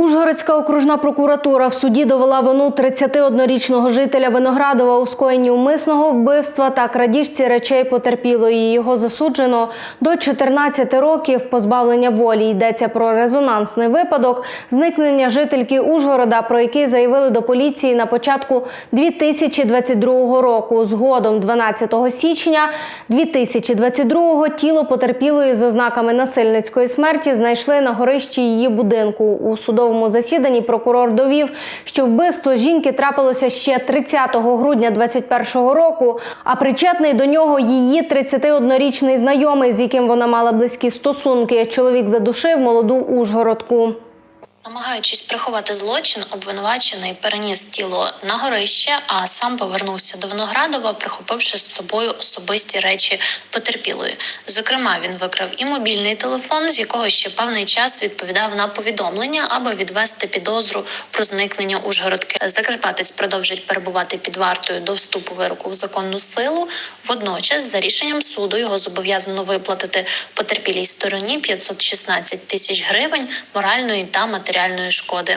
Ужгородська окружна прокуратура в суді довела вину 31-річного жителя Виноградова у скоєнні умисного вбивства та крадіжці речей потерпілої. Його засуджено до 14 років позбавлення волі. Йдеться про резонансний випадок зникнення жительки Ужгорода, про який заявили до поліції на початку 2022 року. Згодом, 12 січня 2022 тіло потерпілої з ознаками насильницької смерті знайшли на горищі її будинку. У судовому засіданні прокурор довів, що вбивство жінки трапилося ще 30 грудня 2021 року, а причетний до нього її 31-річний знайомий, з яким вона мала близькі стосунки. Чоловік задушив молоду Ужгородку. Намагаючись приховати злочин, обвинувачений переніс тіло на горище, а сам повернувся до Виноградова, прихопивши з собою особисті речі потерпілої. Зокрема, він викрав і мобільний телефон, з якого ще певний час відповідав на повідомлення, аби відвести підозру про зникнення Ужгородки. Закарпатець продовжить перебувати під вартою до вступу вироку в законну силу. Водночас, за рішенням суду, його зобов'язано виплатити потерпілій стороні 516 тисяч гривень моральної та матеріальної шкоди.